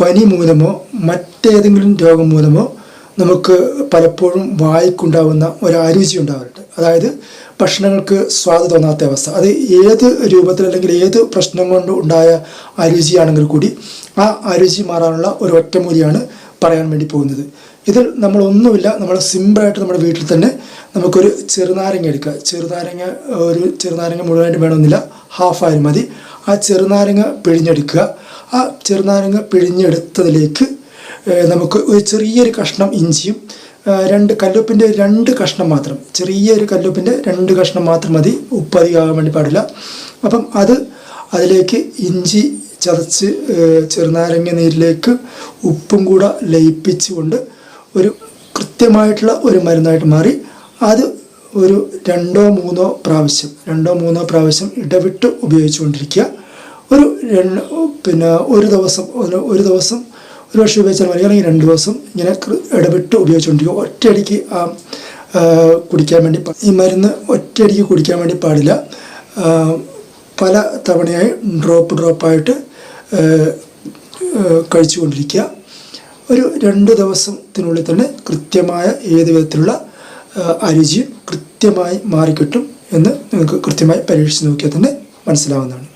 പനി മൂലമോ മറ്റേതെങ്കിലും രോഗം മൂലമോ നമുക്ക് പലപ്പോഴും വായിക്കുണ്ടാവുന്ന ഒരു അരുചി ഉണ്ടാവാറുണ്ട്. അതായത് ഭക്ഷണങ്ങൾക്ക് സ്വാദ് തോന്നാത്ത അവസ്ഥ. അത് ഏത് രൂപത്തിൽ അല്ലെങ്കിൽ ഏത് പ്രശ്നം കൊണ്ട് ഉണ്ടായ അരുചിയാണെങ്കിൽ കൂടി ആ അരുചി മാറാനുള്ള ഒരു ഒറ്റമൂലിയാണ് പറയാൻ വേണ്ടി പോകുന്നത്. ഇതിൽ നമ്മളൊന്നുമില്ല നമ്മൾ സിമ്പിളായിട്ട് നമ്മുടെ വീട്ടിൽ തന്നെ നമുക്കൊരു ചെറുനാരങ്ങ എടുക്കുക. ചെറുനാരങ്ങ ഒരു ചെറുനാരങ്ങ മുഴുവനായിട്ട് വേണമെന്നില്ല ഹാഫ് ആയാലും മതി. ആ ചെറുനാരങ്ങ പിഴിഞ്ഞെടുക്കുക. ആ ചെറുനാരങ്ങ പിഴിഞ്ഞെടുത്തതിലേക്ക് നമുക്ക് ഒരു ചെറിയൊരു കഷ്ണം ഇഞ്ചിയും രണ്ട് കല്ലുപ്പിന്റെ രണ്ട് കഷ്ണം മാത്രം ചെറിയൊരു കല്ലുപ്പിന്റെ രണ്ട് കഷ്ണം മാത്രം മതി ഉപ്പ് അധികമാകാൻ വേണ്ടി പാടില്ല. അപ്പം അത് അതിലേക്ക് ഇഞ്ചി ചതച്ച് ചെറുനാരങ്ങ നീരിലേക്ക് ഉപ്പും കൂടെ ലയിപ്പിച്ചുകൊണ്ട് ഒരു കൃത്യമായിട്ടുള്ള ഒരു മരുന്നായിട്ട് മാറി. അത് ഒരു രണ്ടോ മൂന്നോ പ്രാവശ്യം രണ്ടോ മൂന്നോ പ്രാവശ്യം ഇടവിട്ട് ഉപയോഗിച്ചുകൊണ്ടിരിക്കുക. ഒരു പിന്നെ ഒരു ദിവസം ഒരു ദിവസം ഒരു വർഷം ഉപയോഗിച്ചാൽ മതി. അല്ലെങ്കിൽ രണ്ട് ദിവസം ഇങ്ങനെ ഇടവിട്ട് ഉപയോഗിച്ചുകൊണ്ടിരിക്കുക. ഒറ്റയടിക്ക് ആ കുടിക്കാൻ വേണ്ടി ഈ മരുന്ന് ഒറ്റയടിക്ക് കുടിക്കാൻ വേണ്ടി പാടില്ല. പല തവണയായി ഡ്രോപ്പ് ഡ്രോപ്പായിട്ട് കഴിച്ചുകൊണ്ടിരിക്കുക. ഒരു രണ്ട് ദിവസത്തിനുള്ളിൽ തന്നെ കൃത്യമായ ഏത് വിധത്തിലുള്ള അരുചിയും കൃത്യമായി മാറിക്കിട്ടും എന്ന് നിങ്ങൾക്ക് കൃത്യമായി പരീക്ഷിച്ച് നോക്കിയാൽ തന്നെ മനസ്സിലാവുന്നതാണ്.